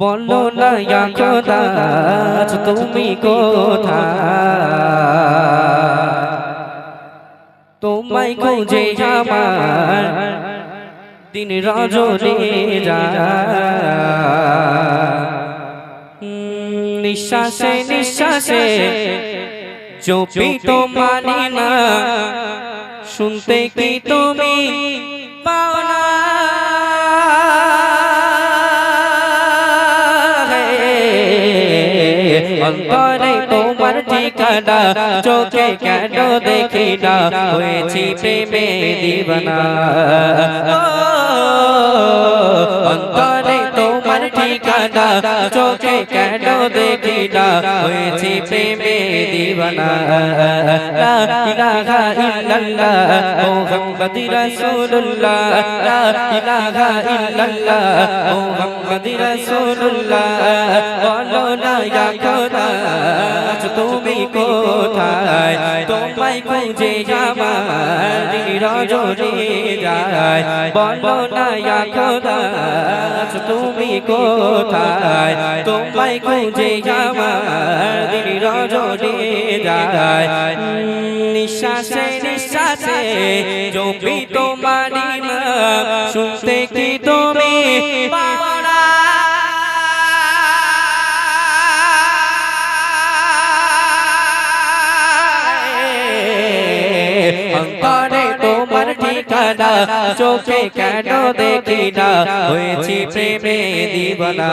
বলো না আজ তুমি কোথায়? তোমায় খুঁজে আমার দিন রজনী নিঃশ্বাসে নিঃশ্বাসে চোপি তো মানি না শুনতে কি তুমি? অন্তরে তোমার ঠিকানা চোখে কেন দেখি না হয়েছি প্রেমে দিবানা। অন্তরে ঠিকানা চোখে কেন দেখি না হয়েছি প্রেমে দিবানা। লা ইলাহা ইল্লাল্লাহ, মুহাম্মাদুর রাসূলুল্লাহ। লা ইলাহা ইল্লাল্লাহ, মুহাম্মাদুর রাসূলুল্লাহ। বলো না ইয়া খোদা তুমি কোথায়? তোমায় খুঁজে আমার রজনী যায়। বলো না ইয়া খোদা তুমি কোথায়? তোমায় খুঁজে আমার রজনী যায়। নিঃশ্বাসে নিঃশ্বাসে জমি তোমারি না শুনতে কি তুমি? ঠিকানা চোখে কেন দেখি না হয়েছি প্রেমে দিবনা।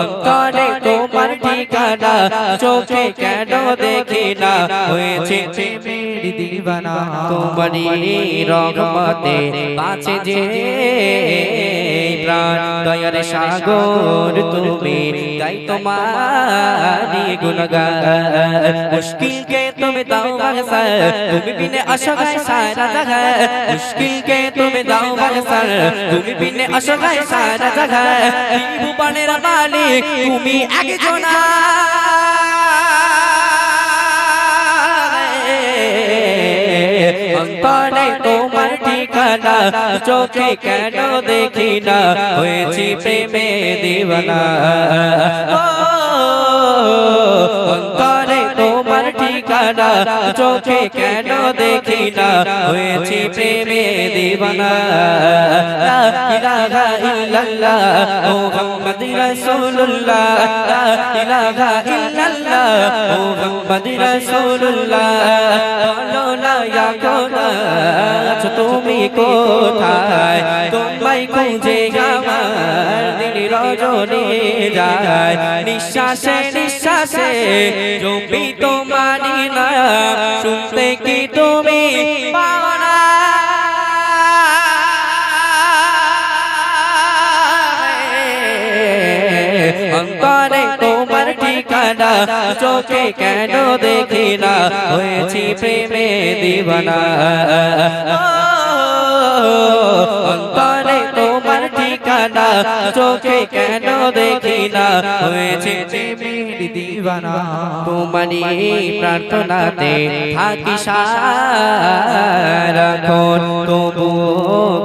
অন্তরে তোমার ঠিকানা, চোখে কেন দেখি না হয়েছে প্রেমের দিবানা। তোমারি রহমতে বাঁচে যে প্রাণ, দয়ার সাগর তুমি গাই তোমারি গুণগান। মুশকিল কে তুমি দাও বাগসার তুমি বিনে অসহায় সারা জাগা মুশকিল কে তুমি দাও বাগসার তুমি বিনে অসহায় সারা জাগা ভুবনের মালিক, তুমি একজনা অন্তরে তোমার ঠিকানা চোখে কেন দেখি না হয়েছি প্রেমে দিবানা। অন্তরে তোমার ঠিকানা, চোখে কেন দেখি না হয়েছি প্রেমে দিবানা। ইলাহা ইল্লাল্লাহ মুহাম্মাদুর রাসূলুল্লাহ। ইলাহা ইল্লাল্লাহ মুহাম্মাদুর রাসূলুল্লাহ। বলো না, ইয়া খোদা। আজ তুমি কোথায়? তোমায় খুঁজে আমার দিল রজনী যায়। নিঃশ্বাসে নিঃশ্বাসে জমি তোমারি না শুনতে কি তুমি? পাও তোমার ঠিকানা, চোখে কেন দেখি না হয়েছি প্রেমে দিবানা। অন্তরে তোমার ঠিকানা, চোখে কেন দেখি না হয়েছে দিবানা। তোমারি প্রার্থনাতে থাকি সারাক্ষণ তবু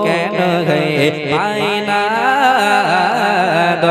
কেন গে পাই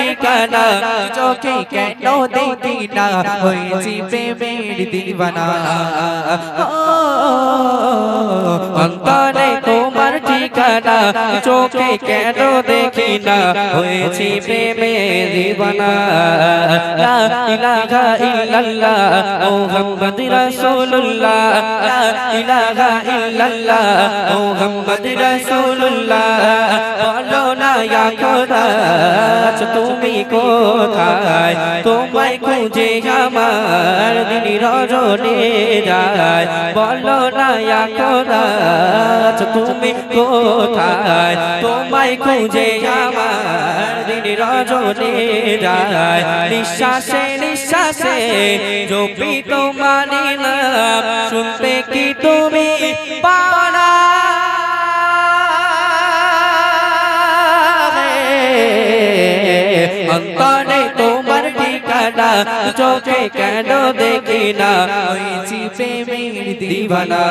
ঠিকানা চোখে কেন দেখি না হয়েছি প্রেমের দিবানা অন্তরে তোমার ঠিকানা চোখে কেন দেখি না হয়েছি প্রেমের দিবানা লা ইলাহা ইল্লাল্লাহ মুহাম্মাদুর রাসূলুল্লাহ লা ইলাহা ইল্লাল্লাহ মুহাম্মাদুর রাসূলুল্লাহ বলো না ইয়া খোদা আজ তুমি কোথায়? তোমায় খুঁজে আমার দিন রজনী যায়। বলো না ইয়া তুমি কোথায়? তোমায় খুঁজে আমার দিন রজনী যায়। নিঃশ্বাসে নিঃশ্বাসে জপি তোমারি কি তুমি? পাওনা অন্তরে তোমার ঠিকানা চোখে কেন দেখি না? হয়েছি প্রেমের দিবানা।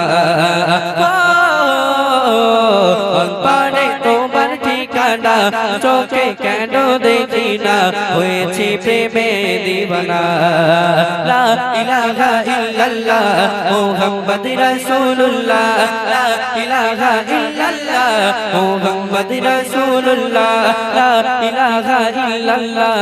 অন্তরে ঠিকানা চোখে কেন দেখি না হয়েছি প্রেমে দিবানা। লা ইলাহা ইল্লাল্লাহ, মুহাম্মদ রাসূলুল্লাহ। লা ইলাহা ইল্লাল্লাহ, মুহাম্মদ রাসূলুল্লাহ। লা ইলাহা ইল্লাল্লাহ।